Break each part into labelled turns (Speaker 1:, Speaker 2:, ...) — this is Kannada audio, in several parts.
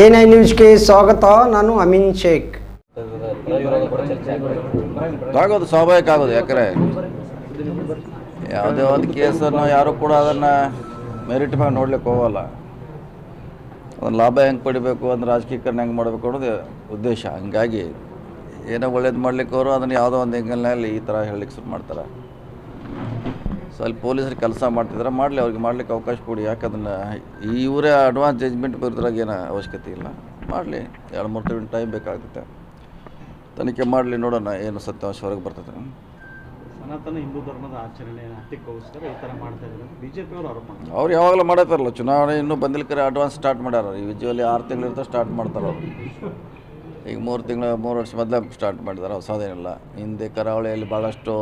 Speaker 1: ಎ ನೈನ್ ನ್ಯೂಸ್ಗೆ ಸ್ವಾಗತ, ನಾನು ಅಮಿನ್ ಶೇಖ್.
Speaker 2: ಆಗೋದು ಸ್ವಾಭಾವಿಕ ಆಗೋದು ಯಾಕಂದ್ರೆ ಯಾವುದೇ ಒಂದು ಕೇಸನ್ನು ಯಾರು ಕೂಡ ಅದನ್ನು ಮೆರಿಟ್ ಮ್ಯಾಗ ನೋಡ್ಲಿಕ್ಕೆ ಹೋಗಲ್ಲ. ಒಂದು ಲಾಭ ಹೆಂಗೆ ಪಡಿಬೇಕು, ಒಂದು ರಾಜಕೀಯಕರಣ ಹೆಂಗೆ ಮಾಡಬೇಕು ಅನ್ನೋದು ಉದ್ದೇಶ. ಹಂಗಾಗಿ ಏನೋ ಒಳ್ಳೇದು ಮಾಡ್ಲಿಕ್ಕೆ ಅವರು ಅದನ್ನು ಯಾವುದೋ ಒಂದು ಎಂಗಲ್ನಲ್ಲಿ ಈ ಥರ ಹೇಳಲಿಕ್ಕೆ ಶುರು ಮಾಡ್ತಾರೆ. ಸೊ ಅಲ್ಲಿ ಪೊಲೀಸರು ಕೆಲಸ ಮಾಡ್ತಿದ್ರೆ. ಮಾಡಲಿ ಅವ್ರಿಗೆ ಮಾಡ್ಲಿಕ್ಕೆ ಅವಕಾಶ ಕೊಡಿ. ಯಾಕಂದ್ರೆ ಇವರೇ ಅಡ್ವಾನ್ಸ್ ಜಜ್ಮೆಂಟ್ ಬರೋದ್ರಾಗ ಏನು ಅವಶ್ಯಕತೆ ಇಲ್ಲ. ಮಾಡಲಿ ಎರಡು ಮೂರು ತಿಂಗಳು ಟೈಮ್ ಬೇಕಾಗುತ್ತೆ. ತನಿಖೆ ಮಾಡಲಿ ನೋಡೋಣ ಏನು ಸತ್ಯಾಂಶ ಹೊರಗೆ ಬರ್ತದೆ.
Speaker 3: ಸನಾತನ ಹಿಂದೂ ಧರ್ಮದ ಆಚರಣೆ ಹತ್ತಿಕ್ಕೋಸ್ಕರ ಈ ಥರ ಮಾಡ್ತಾ ಇದ್ದಾರೆ. ಆರೋಪ ಮಾಡ್ತಾರೆ.
Speaker 2: ಅವ್ರು ಯಾವಾಗಲೂ ಮಾಡತ್ತಾರಲ್ಲ ಚುನಾವಣೆ ಇನ್ನೂ ಬಂದಿಲ್ಕರೆ ಅಡ್ವಾನ್ಸ್ ಸ್ಟಾರ್ಟ್ ಮಾಡ್ಯಾರ. ಈ ವಿಜುವಲಿ ಆರು ತಿಂಗಳಿರ್ತ ಸ್ಟಾರ್ಟ್ ಮಾಡ್ತಾರೆ ಅವರು. ಈಗ ಮೂರು ತಿಂಗಳು ಮೂರು ವರ್ಷ ಮೊದಲೇ ಸ್ಟಾರ್ಟ್ ಮಾಡಿದ್ದಾರೆ ಹೊಸದೇನಿಲ್ಲ ಹಿಂದೆ ಕರಾವಳಿಯಲ್ಲಿ ಭಾಳಷ್ಟು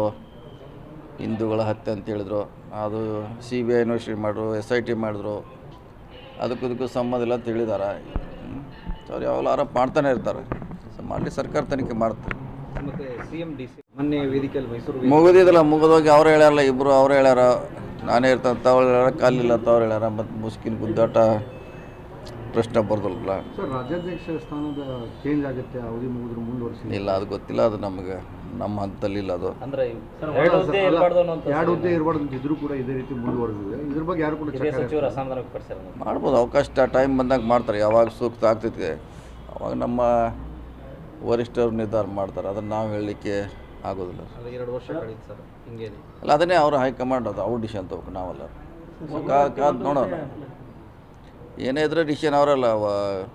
Speaker 2: ಹಿಂದೂಗಳ ಹತ್ಯೆ ಅಂತ ಹೇಳಿದ್ರು. ಅದು ಸಿ ಬಿ ಐ ಇನ್ವೆಸ್ಟಿಗೇಟ್ ಮಾಡಿದ್ರು ಎಸ್ ಐ ಟಿ ಮಾಡಿದ್ರು. ಅದಕ್ಕೂ ಇದಕ್ಕೂ ಸಂಬಂಧ ಇಲ್ಲ ಅಂತ ಹೇಳಿದ್ದಾರೆ. ಅವ್ರು ಯಾವಾಗಲೂ ಆರೋಪ ಮಾಡ್ತಾನೆ ಇರ್ತಾರೆ. ಸೊ ಮಾಡಲಿ ಸರ್ಕಾರ ತನಿಖೆ ಮಾಡ್ತಾರೆ.
Speaker 3: ಮೊನ್ನೆ ವೇದಿಕೆಯಲ್ಲಿ ಮೈಸೂರು
Speaker 2: ಮುಗಿದಿದ್ದಲ್ಲ ಮುಗಿದೋಗಿ ಅವ್ರು ಹೇಳ್ಯಾರಲ್ಲ ಇಬ್ಬರು ಅವ್ರು ಹೇಳ್ಯಾರ. ನಾನೇ ಇರ್ತಂತ ಅವ್ರು ಹೇಳ್ಯಾರ ಕಾಲಿಲ್ಲ ಅಂತ ಅವ್ರು ಹೇಳ್ಯಾರ. ಮತ್ತು ಮುಸ್ಕಿನ ಗುದ್ದಾಟ ಪ್ರಶ್ನೆ ಬರೋದಲ್ಲ
Speaker 4: ಸರ್ ರಾಜ್ಯಾಧ್ಯಕ್ಷ ಸ್ಥಾನದ ಚೇಂಜ್ ಆಗುತ್ತೆ ಅವಧಿ ಮುಗಿದ್ರೆ ಮುಂದುವರಿಸಿ.
Speaker 2: ಇಲ್ಲ ಅದು ಗೊತ್ತಿಲ್ಲ ಅದು ನಮಗೆ ನಮ್ಮ ಹಂತದಲ್ಲಿ ಇಲ್ಲ ಅದು.
Speaker 3: ಅಂದ್ರೆ
Speaker 4: ಎರಡು ಹುದ್ದೆ ಇರಬಾರ್ದು ಅಂತ ಇದ್ರೂ ಕೂಡ ಇದೇ ರೀತಿ ಮುಂದುವರೆದಿದೆ ಇದ್ರ ಬಗ್ಗೆ ಯಾರು ಕೂಡ
Speaker 2: ಮಾಡ್ಬೋದು ಅವಕಾಶ ಟೈಮ್ ಬಂದಾಗ ಮಾಡ್ತಾರೆ ಯಾವಾಗ ಸೂಕ್ತ ಆಗ್ತೈತೆ. ಅವಾಗ ನಮ್ಮ ವರಿಷ್ಠರು ನಿರ್ಧಾರ ಮಾಡ್ತಾರೆ ಅದನ್ನು ನಾವು ಹೇಳಲಿಕ್ಕೆ ಆಗೋದಿಲ್ಲ.
Speaker 3: ಎರಡು ವರ್ಷ ಕಳೀತು ಸರ್ ಹಿಂಗೆ
Speaker 2: ಅಲ್ಲ ಅದನ್ನೇ ಅವರು ಹೈಕಮಾಂಡ್ ಅದು ಅವ್ರ ಡಿಸಿಷನ್ ತಗೋಬೇಕು ನಾವಲ್ಲ. ಸೊ ಕಾದ್ ಕಾದ್ ನೋಡೋಣ. ಏನೇ ಇದ್ರೆ ಡಿಸಿಷನ್ ಅವರಲ್ಲ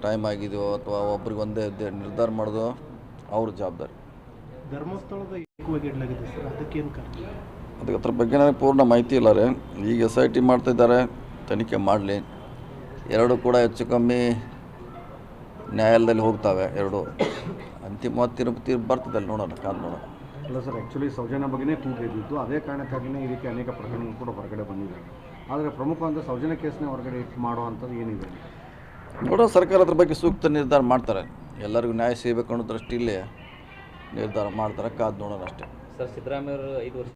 Speaker 2: ಟೈಮ್ ಆಗಿದೆಯೋ ಅಥವಾ ಒಬ್ರಿಗೆ ಒಂದೇ ನಿರ್ಧಾರ ಮಾಡೋದು ಅವ್ರ ಜವಾಬ್ದಾರಿ.
Speaker 5: ಧರ್ಮಸ್ಥಳದ
Speaker 2: ಅದಕ್ಕೆ ಅದ್ರ ಬಗ್ಗೆ ನನಗೆ ಪೂರ್ಣ ಮಾಹಿತಿ ಇಲ್ಲ ರೀ. ಈಗ ಎಸ್ ಐ ಟಿ ಮಾಡ್ತಿದ್ದಾರೆ ತನಿಖೆ ಮಾಡಲಿ. ಎರಡು ಕೂಡ ಹೆಚ್ಚು ಕಮ್ಮಿ ನ್ಯಾಯಾಲಯದಲ್ಲಿ ಹೋಗ್ತಾವೆ ಎರಡು. ಅಂತಿಮ ತೀರ್ಪು ತೀರ್ಪು ಬರ್ತದೆ ನೋಡೋಣ ಕಾದು ನೋಡೋಣ.
Speaker 4: ಅಲ್ಲ ಸರ್ ಆ್ಯಕ್ಚುಲಿ ಸೌಜನ್ಯ ಬಗ್ಗೆನೇ ಕೂಗು ಇದ್ದಿತ್ತು ಅದೇ ಕಾರಣಕ್ಕಾಗಿಯೇ ಈ ರೀತಿ ಅನೇಕ ಪ್ರಕರಣಗಳು ಕೂಡ ಹೊರಗಡೆ ಬಂದಿದೆ. ಆದರೆ ಪ್ರಮುಖ ಅಂದರೆ ಸೌಜನ್ಯ ಕೇಸ್ನೇ ಹೊರಗಡೆ ಇಟ್ಟು ಮಾಡುವಂಥದ್ದು ಏನಿದೆ?
Speaker 2: ನೋಡೋ ಸರ್ಕಾರ ಅದ್ರ ಬಗ್ಗೆ ಸೂಕ್ತ ನಿರ್ಧಾರ ಮಾಡ್ತಾರೆ. ಎಲ್ಲರಿಗೂ ನ್ಯಾಯ ಸಿಗಬೇಕು ಅನ್ನೋ ದೃಷ್ಟಿಯಲ್ಲಿ ನಿರ್ಧಾರ ಮಾಡ್ತಾರೆ. ಕಾದು ನೋಡೋಣ ಅಷ್ಟೇ.
Speaker 3: ಸರ್ ಸಿದ್ದರಾಮಯ್ಯ ಅವರು ಐದು ವರ್ಷ